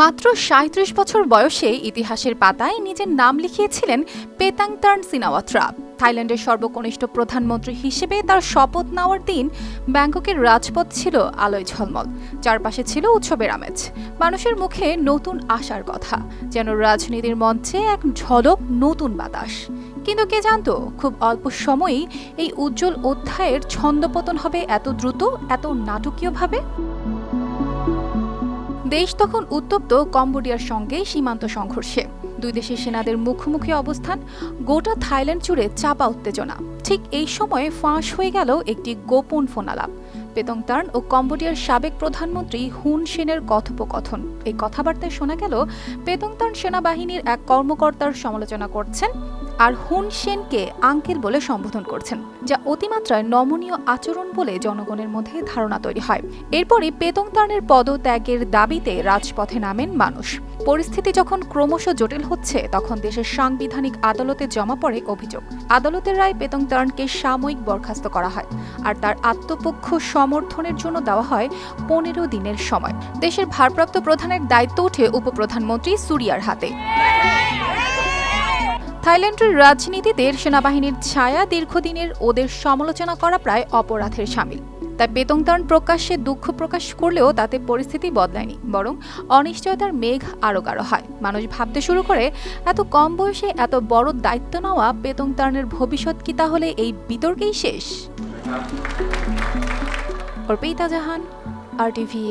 মাত্র সাঁত্রিশ বছর বয়সে ইতিহাসের পাতায় নিজের নাম লিখিয়েছিলেন পেতাংতার্ন সিনাওয়াত্রা। থাইল্যান্ডের সর্বকনিষ্ঠ প্রধানমন্ত্রী হিসেবে তার শপথ নেওয়ার দিন ব্যাংককের রাজপথ ছিল আলোয় ঝলমল। চারপাশে ছিল উৎসবের আমেজ। মানুষের মুখে নতুন আশার কথা, যেন রাজনীতির মঞ্চে এক ঝলক নতুন বাতাস। কিন্তু কে জানতো, খুব অল্প সময়েই এই উজ্জ্বল অধ্যায়ের ছন্দপতন হবে এত দ্রুত, এত নাটকীয়ভাবে? দেশ তখন উত্তপ্ত কম্বোডিয়ার সঙ্গে সীমান্ত সংঘর্ষে। দুই দেশের সেনাদের মুখোমুখি অবস্থান, গোটা থাইল্যান্ড জুড়ে চাপা উত্তেজনা। ঠিক এই সময়ে ফাঁস হয়ে গেল একটি গোপন ফোনালাপ। পেতংতার্ন ও কম্বোডিয়ার সাবেক প্রধানমন্ত্রী হুন সেনের কথোপকথন। এই কথাবার্তায় শোনা গেল পেতংতার্ন সেনাবাহিনীর এক কর্মকর্তার সমালোচনা করছেন আর হুন সেনকে আঙ্কেল বলে সম্বোধন করছেন, যা অতিমাত্রায় নমনীয় আচরণ বলে জনগণের মধ্যে ধারণা তৈরি হয়। এরপরই পেতংতার্নের পদত্যাগের দাবিতে রাজপথে নামেন মানুষ। পরিস্থিতি যখন ক্রমশ জটিল হচ্ছে, তখন দেশের সাংবিধানিক আদালতে জমা পড়ে অভিযোগ। আদালতের রায় পেতংতার্নকে সাময়িক বরখাস্ত করা হয়, আর তার আত্মপক্ষ সমর্থনের জন্য দেওয়া হয় পনেরো দিনের সময়। দেশের ভারপ্রাপ্ত প্রধানের দায়িত্ব ওঠে উপপ্রধানমন্ত্রী সুরিয়ার হাতে। থাইল্যান্ডের রাজনীতিতে সেনাবাহিনীর ছায়া দীর্ঘদিনের ওদের সমালোচনা করা প্রায় অপরাধের সামিল। তাই বেতংতার্ন প্রকাশ্যে দুঃখ প্রকাশ করলেও তাতে পরিস্থিতি বদলায়নি, বরং অনিশ্চয়তার মেঘ আরও গাঢ় হয়। মানুষ ভাবতে শুরু করে, এত কম বয়সে এত বড় দায়িত্ব নেওয়া বেতংতার্নের ভবিষ্যৎ কি তাহলে এই বিতর্কেই শেষ? অর্পিতা জাহান, আর টিভি